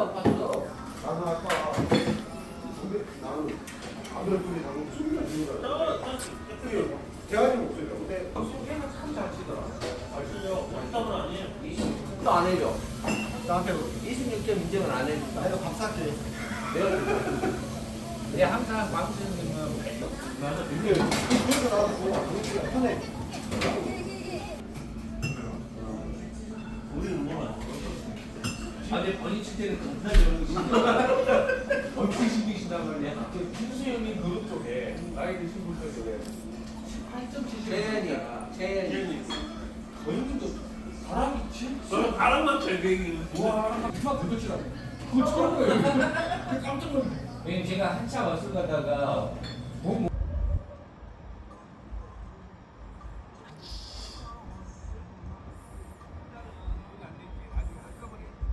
나는 아까 나는 아무래도 우리 방금 소리가 들리더라. 저저 대화는 목소리가. 근데 소개는 참잘 치더라. 잘 치죠. 정답은 아니에요. 26도 안 해줘. 나한테 26점 인정을 안 해준다. 내가 밥 살게. 내가 항상. 근데 그래서 나도 편해. 아, 내 본인 칠 때는 겁나 신경 엄청 신경 쓴단 말이야. 그 김수 형이 그룹 쪽에 나이 드신 분들 쪽에 8점 치시는 채연이, 채연이. 괜히. 그 형님도 바람이 진짜 저 바람만 절벽이. 와 그만 그거 치라 그거 처음 거예요 깜짝 놀랐 왜냐면 제가 한참 왔을 가다가 뭐